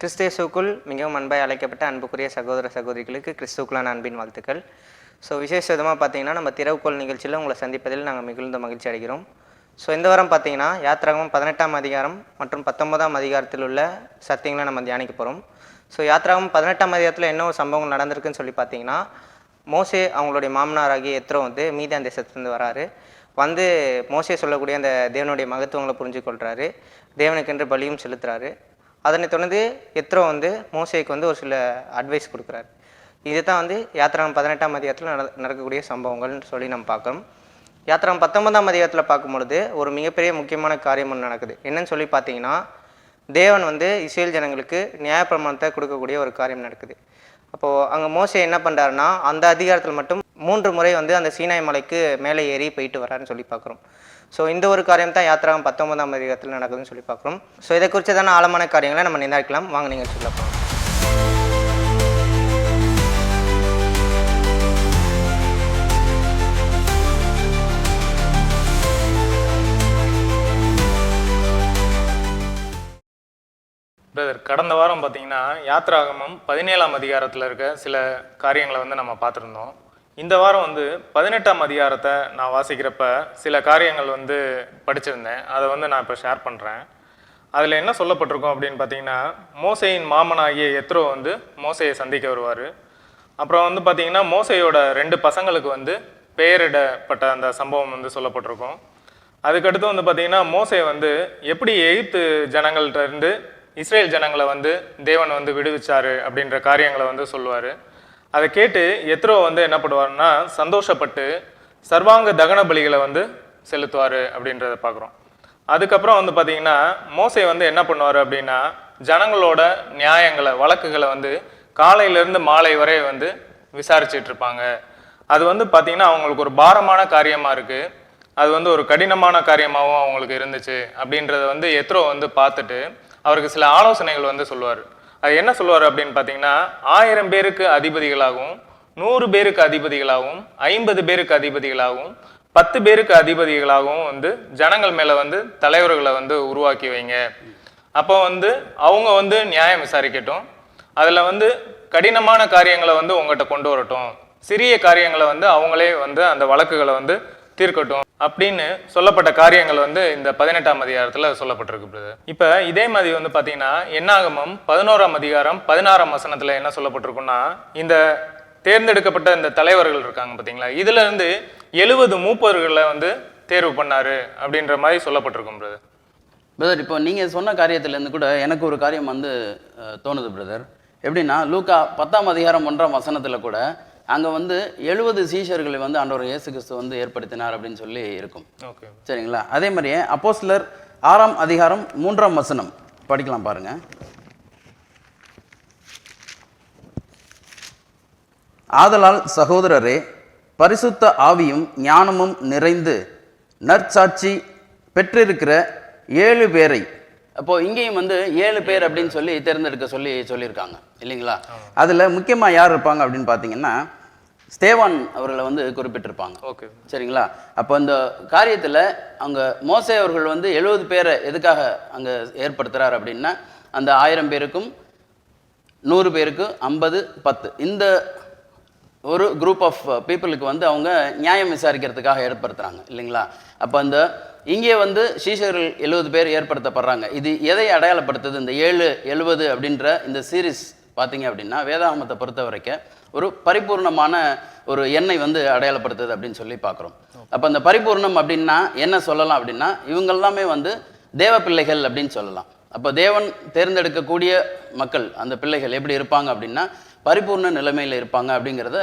கிறிஸ்தேசுக்குள் மிகவும் அன்பாய் அழைக்கப்பட்ட அன்புக்குரிய சகோதர சகோதரிகளுக்கு கிறிஸ்துக்குள்ளான அன்பின் வாழ்த்துக்கள். ஸோ விசேஷ விதமாக பார்த்தீங்கன்னா நம்ம திறவுகோள் நிகழ்ச்சியில் உங்களை சந்திப்பதில் நாங்கள் மிகுந்த மகிழ்ச்சி அடைகிறோம். ஸோ இந்த வாரம் பார்த்தீங்கன்னா யாத்ராகமம் பதினெட்டாம் அதிகாரம் மற்றும் பத்தொன்பதாம் அதிகாரத்தில் உள்ள சத்தியங்களை நம்ம தியானிக்க போகிறோம் ஸோ யாத்ராகமம் பதினெட்டாம் அதிகாரத்தில் என்ன ஒரு சம்பவங்கள் நடந்திருக்குன்னு சொல்லி பார்த்தீங்கன்னா மோசே அவங்களுடைய மாமனாராகிய எத்ரோ வந்து மீதியான் தேசத்துலேருந்து வராரு. வந்து மோசே சொல்லக்கூடிய அந்த தேவனுடைய மகத்துவங்களை புரிஞ்சு கொள்கிறாரு தேவனுக்கென்று பலியும் செலுத்துறாரு. அதனை தொடர்ந்து எத்ரோ வந்து மோசைக்கு வந்து ஒரு சில அட்வைஸ் கொடுக்குறாரு. இதுதான் வந்து யாத்திராம் பதினெட்டாம் அதிகாரத்தில் நட நடக்கக்கூடிய சம்பவங்கள்னு சொல்லி நம்ம பார்க்குறோம். யாத்திராம் பத்தொன்பதாம் அதிகாரத்தில் பார்க்கும்பொழுது ஒரு மிகப்பெரிய முக்கியமான காரியம் ஒன்று நடக்குது. என்னன்னு சொல்லி பார்த்தீங்கன்னா தேவன் வந்து இஸ்ரேல் ஜனங்களுக்கு நியாயப்பிரமாணத்தை கொடுக்கக்கூடிய ஒரு காரியம் நடக்குது. அப்போது அங்கே மோசை என்ன பண்ணுறாருன்னா அந்த அதிகாரத்தில் மட்டும் மூன்று முறை வந்து அந்த சீனாய் மலைக்கு மேலே ஏறி போயிட்டு வராருன்னு சொல்லி பார்க்குறோம். ஸோ இந்த ஒரு காரியம் தான் யாத்திராகம் பத்தொன்பதாம் அதிகாரத்தில் நடக்குதுன்னு சொல்லி பார்க்குறோம். ஸோ இதை குறித்ததான ஆழமான காரியங்களை நம்ம நினைக்கலாம் வாங்க நீங்கள் சொல்ல போகிறோம் பிரதர் கடந்த வாரம் பார்த்தீங்கன்னா யாத்ராகமம் பதினேழாம் அதிகாரத்தில் இருக்க சில காரியங்களை வந்து நம்ம பார்த்துருந்தோம். இந்த வாரம் வந்து பதினெட்டாம் அதிகாரத்தை நான் வாசிக்கிறப்ப சில காரியங்கள் வந்து படிச்சிருந்தேன். அதை வந்து நான் இப்போ ஷேர் பண்ணுறேன் அதில் என்ன சொல்லப்பட்டிருக்கோம் அப்படின்னு பார்த்தீங்கன்னா மோசையின் மாமனாகிய எத்ரோ வந்து மோசையை சந்திக்க வருவார். அப்புறம் வந்து பார்த்தீங்கன்னா மோசையோட ரெண்டு பசங்களுக்கு வந்து பெயரிடப்பட்ட அந்த சம்பவம் வந்து சொல்லப்பட்டிருக்கும். அதுக்கடுத்து வந்து பார்த்திங்கன்னா மோசை வந்து எப்படி எகிப்து ஜனங்கள்கிட்ட இருந்து இஸ்ரேல் ஜனங்களை வந்து தேவன் வந்து விடுவிச்சாரு அப்படின்ற காரியங்களை வந்து சொல்லுவார். அதை கேட்டு எத்ரோ வந்து என்ன பண்ணுவாருன்னா சந்தோஷப்பட்டு சர்வாங்க தகன பலிகளை வந்து செலுத்துவார் அப்படின்றத பார்க்குறோம். அதுக்கப்புறம் வந்து பார்த்தீங்கன்னா மோசை வந்து என்ன பண்ணுவார் அப்படின்னா ஜனங்களோட நியாயங்களை வழக்குகளை வந்து காலையிலேருந்து மாலை வரை வந்து விசாரிச்சிட்டு இருப்பாங்க அது வந்து பார்த்தீங்கன்னா அவங்களுக்கு ஒரு பாரமான காரியமாக இருக்குது அது வந்து ஒரு கடினமான காரியமாகவும் அவங்களுக்கு இருந்துச்சு அப்படின்றத வந்து எத்ரோ வந்து பார்த்துட்டு அவருக்கு சில ஆலோசனைகள் வந்து சொல்லுவார். அது என்ன சொல்லுவார் அப்படின்னு பார்த்தீங்கன்னா ஆயிரம் பேருக்கு அதிபதிகளாகவும் நூறு பேருக்கு அதிபதிகளாகவும் ஐம்பது பேருக்கு அதிபதிகளாகவும் பத்து பேருக்கு அதிபதிகளாகவும் வந்து ஜனங்கள் மேலே வந்து தலைவர்களை வந்து உருவாக்கி வைங்க. அப்போ வந்து அவங்க வந்து நியாயம் விசாரிக்கட்டும். அதில் வந்து கடினமான காரியங்களை வந்து உங்கள்கிட்ட கொண்டு வரட்டும். சிறிய காரியங்களை வந்து அவங்களே வந்து அந்த வழக்குகளை வந்து தீர்க்கட்டும். அப்படின்னு சொல்லப்பட்ட காரியங்கள் வந்து இந்த பதினெட்டாம் அதிகாரத்தில் சொல்லப்பட்டிருக்கு பிரதர் இப்போ இதே மாதிரி வந்து பார்த்தீங்கன்னா என்னாகமம் பதினோராம் அதிகாரம் பதினாறாம் வசனத்தில் என்ன சொல்லப்பட்டிருக்குன்னா இந்த தேர்ந்தெடுக்கப்பட்ட இந்த தலைவர்கள் இருக்காங்க பார்த்தீங்களா இதுலேருந்து எழுபது மூப்பர்களை வந்து தேர்வு பண்ணார் அப்படின்ற மாதிரி சொல்லப்பட்டிருக்கும் பிரதர் பிரதர் இப்போ நீங்கள் சொன்ன காரியத்துலேருந்து கூட எனக்கு ஒரு காரியம் வந்து தோணுது பிரதர் எப்படின்னா லூக்கா பத்தாம் அதிகாரம் ஒன்றாம் வசனத்தில் கூட அங்கே வந்து எழுபது சீஷர்களை வந்து ஆண்டவர் இயேசு கிறிஸ்து வந்து ஏற்படுத்தினார் அப்படின்னு சொல்லி இருக்கும். ஓகே. சரிங்களா? அதே மாதிரியே அப்போஸ்லர் ஆறாம் அதிகாரம் மூன்றாம் வசனம் படிக்கலாம் பாருங்க. ஆதலால் சகோதரரே பரிசுத்த ஆவியும் ஞானமும் நிறைந்து நற்சாட்சி பெற்றிருக்கிற ஏழு பேரை அப்போ இங்கேயும் வந்து ஏழு பேர் அப்படின்னு சொல்லி தேர்ந்தெடுக்க சொல்லி சொல்லியிருக்காங்க. இல்லைங்களா? அதுல முக்கியமா யார் இருப்பாங்க அப்படின்னு பார்த்தீங்கன்னா ஸ்தேவான் அவர்களை வந்து குறிப்பிட்டிருப்பாங்க. ஓகே. சரிங்களா? அப்போ இந்த காரியத்தில் அங்கே மோசே அவர்கள் வந்து எழுபது பேரை எதுக்காக அங்கே ஏற்படுத்துகிறார் அப்படின்னா அந்த ஆயிரம் பேருக்கும் நூறு பேருக்கு ஐம்பது பத்து. இந்த ஒரு குரூப் ஆஃப் பீப்புளுக்கு வந்து அவங்க நியாயம் விசாரிக்கிறதுக்காக ஏற்படுத்துகிறாங்க இல்லைங்களா? அப்போ அந்த இங்கே வந்து சீஷர்கள் எழுபது பேர் ஏற்படுத்தப்படுறாங்க. இது எதை அடையாளப்படுத்துது? இந்த ஏழு எழுபது அப்படின்ற இந்த சீரிஸ் பார்த்தீங்க அப்படின்னா வேதாகமத்தை பொறுத்த வரைக்கும் ஒரு பரிபூர்ணமான ஒரு எண்ணெய் வந்து அடையாளப்படுத்துது அப்படின்னு சொல்லி பார்க்குறோம். அப்போ அந்த பரிபூர்ணம் அப்படின்னா என்ன சொல்லலாம் அப்படின்னா இவங்க எல்லாமே வந்து தேவ பிள்ளைகள் அப்படின்னு சொல்லலாம். அப்போ தேவன் தேர்ந்தெடுக்கக்கூடிய மக்கள் அந்த பிள்ளைகள் எப்படி இருப்பாங்க அப்படின்னா பரிபூர்ண நிலைமையில் இருப்பாங்க அப்படிங்கிறத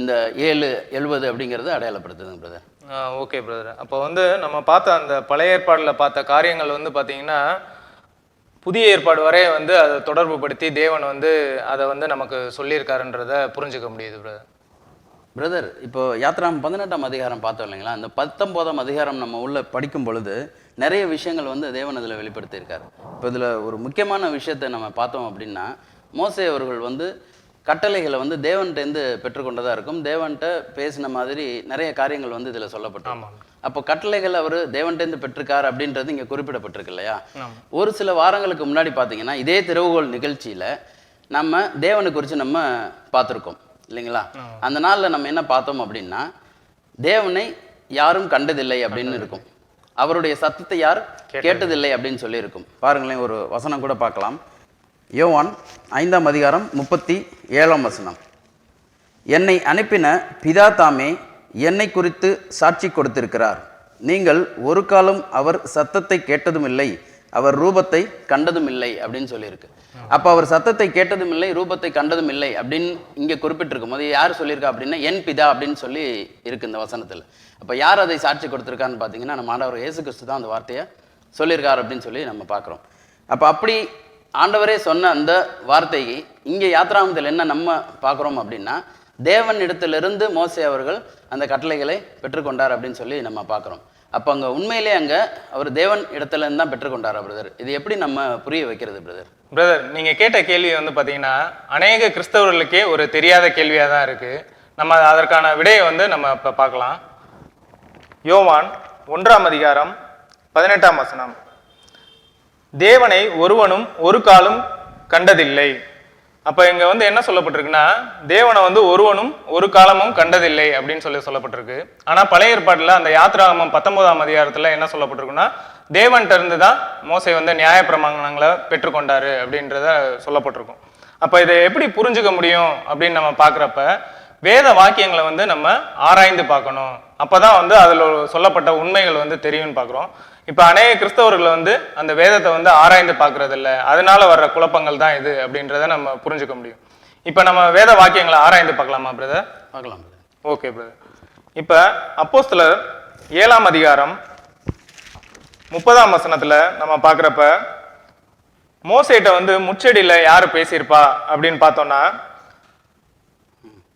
இந்த ஏழு எழுபது அப்படிங்கிறத அடையாளப்படுத்துதுங்க பிரதர் ஓகே பிரதர் அப்போ வந்து நம்ம பார்த்த அந்த பழைய ஏற்பாடில் பார்த்த காரியங்கள் வந்து பார்த்தீங்கன்னா புதிய ஏற்பாடு வரை வந்து அதை தொடர்பு படுத்தி தேவன் வந்து அதை வந்து நமக்கு சொல்லியிருக்காருன்றத புரிஞ்சுக்க முடியுது பிரதர் பிரதர் இப்போ யாத்திராம் பதினெட்டாம் அதிகாரம் பார்த்தோம் இல்லைங்களா? அந்த பத்தொம்போதாம் அதிகாரம் நம்ம உள்ள படிக்கும் பொழுது நிறைய விஷயங்கள் வந்து தேவன் அதில் வெளிப்படுத்தியிருக்காரு. இப்போ இதில் ஒரு முக்கியமான விஷயத்தை நம்ம பார்த்தோம் அப்படின்னா மோசே அவர்கள் வந்து கட்டளைகளை வந்து தேவன்கிட்டேருந்து பெற்றுக்கொண்டதாக இருக்கும். தேவன்கிட்ட பேசின மாதிரி நிறைய காரியங்கள் வந்து இதில் சொல்லப்பட்டிருக்கும் ஆமாம் அப்போ கட்டளைகள் அவர் தேவன்கிட்டேருந்து பெற்றிருக்கார் அப்படின்றது இங்கே குறிப்பிடப்பட்டிருக்கு இல்லையா? ஒரு சில வாரங்களுக்கு முன்னாடி பார்த்தீங்கன்னா இதே திறவுகோல் நிகழ்ச்சியில் நம்ம தேவனை குறித்து நம்ம பார்த்துருக்கோம். இல்லைங்களா? அந்த நாளில் நம்ம என்ன பார்த்தோம் அப்படின்னா தேவனை யாரும் கண்டதில்லை அப்படின்னு இருக்கும். அவருடைய சத்தத்தை யார் கேட்டதில்லை அப்படின்னு சொல்லியிருக்கும். பாருங்களேன் ஒரு வசனம் கூட பார்க்கலாம். யோவான் ஐந்தாம் அதிகாரம் முப்பத்தி ஏழாம் வசனம். என்னை அனுப்பின பிதா தாமே என்னை குறித்து சாட்சி கொடுத்திருக்கிறார். நீங்கள் ஒரு காலம் அவர் சத்தத்தை கேட்டதும் இல்லை அவர் ரூபத்தை கண்டதும் இல்லை அப்படின்னு சொல்லியிருக்கு. அப்போ அவர் சத்தத்தை கேட்டதும் இல்லை ரூபத்தை கண்டதும் இல்லை அப்படின்னு இங்கே குறிப்பிட்டிருக்கும் போது யார் சொல்லியிருக்கா அப்படின்னா என் பிதா அப்படின்னு சொல்லி இருக்கு இந்த வசனத்தில். அப்போ யார் அதை சாட்சி கொடுத்துருக்கான்னு பார்த்தீங்கன்னா நம்ம மாணவர் இயேசு கிறிஸ்து தான் அந்த வார்த்தையை சொல்லியிருக்கார் அப்படின்னு சொல்லி நம்ம பார்க்குறோம். அப்போ அப்படி ஆண்டவரே சொன்ன அந்த வார்த்தையை இங்கே யாத்ராமத்தில் என்ன நம்ம பார்க்குறோம் அப்படின்னா தேவன் இடத்திலிருந்து மோசே அவர்கள் அந்த கட்டளைகளை பெற்றுக்கொண்டார் அப்படின்னு சொல்லி நம்ம பார்க்குறோம். அப்போ அங்கே உண்மையிலே அங்கே அவர் தேவன் இடத்துலேருந்து தான் பெற்றுக்கொண்டாரா பிரதர் இது எப்படி நம்ம புரிய வைக்கிறது பிரதர் பிரதர் நீங்கள் கேட்ட கேள்வி வந்து பார்த்தீங்கன்னா அநேக கிறிஸ்தவர்களுக்கே ஒரு தெரியாத கேள்வியாக தான் இருக்குது நம்ம அதற்கான விடையை வந்து நம்ம இப்போ பார்க்கலாம். யோவான் ஒன்றாம் அதிகாரம் பதினெட்டாம் வசனம். தேவனை ஒருவனும் ஒரு காலம் கண்டதில்லை. அப்போ இங்கே வந்து என்ன சொல்லப்பட்டிருக்குன்னா தேவனை வந்து ஒருவனும் ஒரு காலமும் கண்டதில்லை அப்படின்னு சொல்லி சொல்லப்பட்டிருக்கு. ஆனால் பழைய ஏற்பாட்டில் அந்த யாத்ராமம் பத்தொன்பதாம் அதிகாரத்தில் என்ன சொல்லப்பட்டிருக்குன்னா தேவன்கிட்ட இருந்து தான் மோசை வந்து நியாயப்பிரமாணங்களை பெற்றுக்கொண்டாரு அப்படின்றத சொல்லப்பட்டிருக்கும். அப்போ இதை எப்படி புரிஞ்சுக்க முடியும் அப்படின்னு நம்ம பார்க்குறப்ப வேத வாக்கியங்களை வந்து நம்ம ஆராய்ந்து பார்க்கணும். அப்பதான் வந்து அதில் சொல்லப்பட்ட உண்மைகள் வந்து தெரியும்னு பார்க்குறோம். இப்போ அநேக கிறிஸ்தவர்கள் வந்து அந்த வேதத்தை வந்து ஆராய்ந்து பார்க்கறது இல்ல அதனால வர்ற குழப்பங்கள் தான் இது அப்படின்றத நம்ம புரிஞ்சுக்க முடியும். இப்போ நம்ம வேத வாக்கியங்களை ஆராய்ந்து பார்க்கலாமா பிரதர் பார்க்கலாம். ஓகே பிரதர் இப்போ அப்போஸ்தலர் ஏழாம் அதிகாரம் முப்பதாம் வசனத்துல நம்ம பார்க்குறப்ப மோசேட்ட வந்து முச்செடியில யாரு பேசியிருப்பா அப்படின்னு பார்த்தோம்னா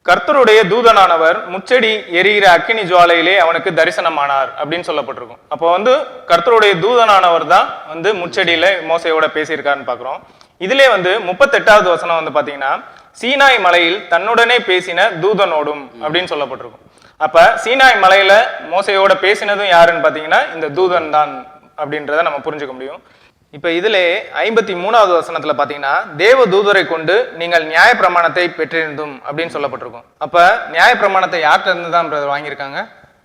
கர்த்தருடைய தூதனானவர் முச்செடி எரிகிற அக்கினி ஜுவாலையிலே அவனுக்கு தரிசனமானார் அப்படின்னு சொல்லப்பட்டிருக்கும். அப்போ வந்து கர்த்தருடைய தூதனானவர் தான் வந்து முச்செடியில மோசையோட பேசியிருக்காருன்னு பார்க்குறோம். இதிலே வந்து முப்பத்தெட்டாவது வசனம் வந்து பார்த்தீங்கன்னா சீனாய் மலையில் தன்னுடனே பேசின தூதனோடும் அப்படின்னு சொல்லப்பட்டிருக்கும். அப்ப சீனாய் மலையில மோசையோட பேசினதும் யாருன்னு பார்த்தீங்கன்னா இந்த தூதன் தான் அப்படின்றத நம்ம புரிஞ்சுக்க முடியும். இப்ப இதுல ஐம்பத்தி மூணாவது வசனத்துல பாத்தீங்கன்னா தேவ தூதரை கொண்டு நீங்கள் நியாயப்பிரமாணத்தை பெற்றிருந்தும் அப்படின்னு சொல்லப்பட்டிருக்கும். அப்ப நியாயப்பிரமாணத்தை யார்கிட்ட இருந்து தான் வாங்கியிருக்காங்க?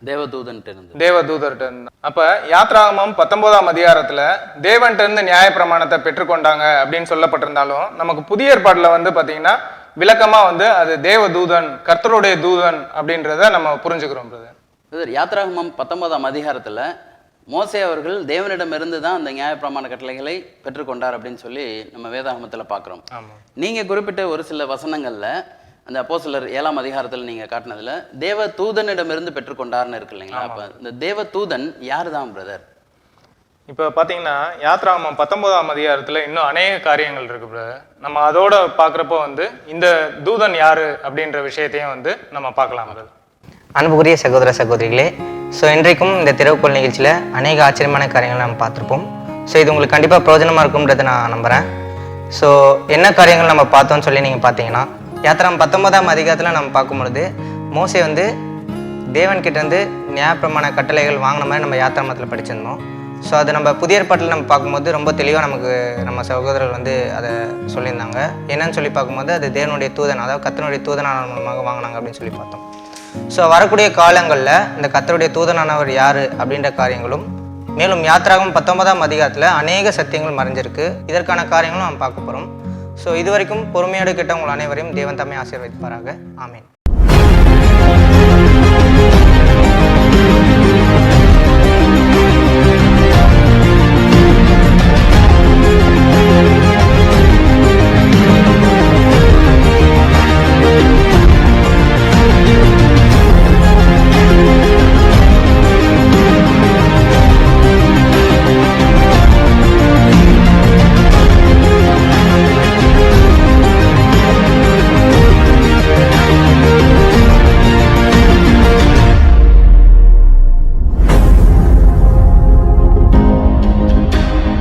தேவதூதன்ட்டு இருந்து. தேவ தூதர்கிட்ட இருந்து அப்ப யாத்ராகமம் பத்தொன்பதாம் அதிகாரத்துல தேவன்கிட்ட இருந்து நியாயப்பிரமாணத்தை பெற்றுக்கொண்டாங்க அப்படின்னு சொல்லப்பட்டிருந்தாலும் நமக்கு புதிய ஏற்பாடுல வந்து பாத்தீங்கன்னா விளக்கமா வந்து அது தேவ தூதன் கர்த்தருடைய தூதன் அப்படின்றத நம்ம புரிஞ்சுக்கிறோம் யாத்ராகமம் பத்தொன்பதாம் அதிகாரத்தில் மோசே அவர்கள் தேவனிடமிருந்து தான் அந்த நியாயப்பிரமாண கட்டளைகளை பெற்றுக்கொண்டார் அப்படின்னு சொல்லி நம்ம வேதாகமத்தில் பார்க்குறோம். ஆமா. நீங்கள் குறிப்பிட்ட ஒரு சில வசனங்களில் அந்த அப்போஸ்தலர் ஏழாம் அதிகாரத்தில் நீங்கள் காட்டினதுல தேவ தூதனிடமிருந்து பெற்றுக்கொண்டார்னு இருக்கு இல்லைங்களா? அப்போ இந்த தேவ தூதன் யார் தான் பிரதர் இப்போ பார்த்தீங்கன்னா யாத்ராமம் பத்தொன்பதாம் அதிகாரத்தில் இன்னும் அநேக காரியங்கள் இருக்கு brother. நம்ம அதோட பார்க்குறப்போ வந்து இந்த தூதன் யாரு அப்படின்ற விஷயத்தையும் வந்து நம்ம பார்க்கலாம் brother. அன்புக்குரிய சகோதர சகோதரிகளே ஸோ இன்றைக்கும் இந்த திறவுகோள் நிகழ்ச்சியில் அநேக ஆச்சரியமான காரியங்களை நம்ம பார்த்துருப்போம். ஸோ இது உங்களுக்கு கண்டிப்பாக பிரயோஜனமாக இருக்கும்ன்றதை நான் நம்புகிறேன் ஸோ என்ன காரியங்கள் நம்ம பார்த்தோம்னு சொல்லி நீங்கள் பார்த்தீங்கன்னா யாத்திரம் பத்தொன்பதாம் அதிகாரத்தில் நம்ம பார்க்கும்பொழுது மோசை வந்து தேவன்கிட்ட இருந்து நியாயப்பிரமான கட்டளைகள் வாங்கின மாதிரி நம்ம யாத்திராமத்தில் படிச்சிருந்தோம். ஸோ அது நம்ம புதிய ஏற்பாட்டில் நம்ம பார்க்கும்போது ரொம்ப தெளிவாக நமக்கு நம்ம சகோதரர்கள் வந்து அதை சொல்லியிருந்தாங்க. என்னன்னு சொல்லி பார்க்கும்போது அது தேவனுடைய தூதன் அதாவது கத்தனுடைய தூதனான மூலமாக வாங்கினாங்க அப்படின்னு சொல்லி பார்த்தோம். ஸோ வரக்கூடிய காலங்களில் இந்த கத்தருடைய தூதனானவர் யார் அப்படின்ற காரியங்களும் மேலும் யாத்திராகம் பத்தொன்பதாம் அதிகாரத்தில் அநேக சத்தியங்கள் மறைஞ்சிருக்கு. இதற்கான காரியங்களும் நாம் பார்க்க போகிறோம் ஸோ இதுவரைக்கும் பொறுமையோடு கேட்ட அனைவரையும் தேவன் தம்மை ஆசீர்வதிப்பாராக. ஆமென்.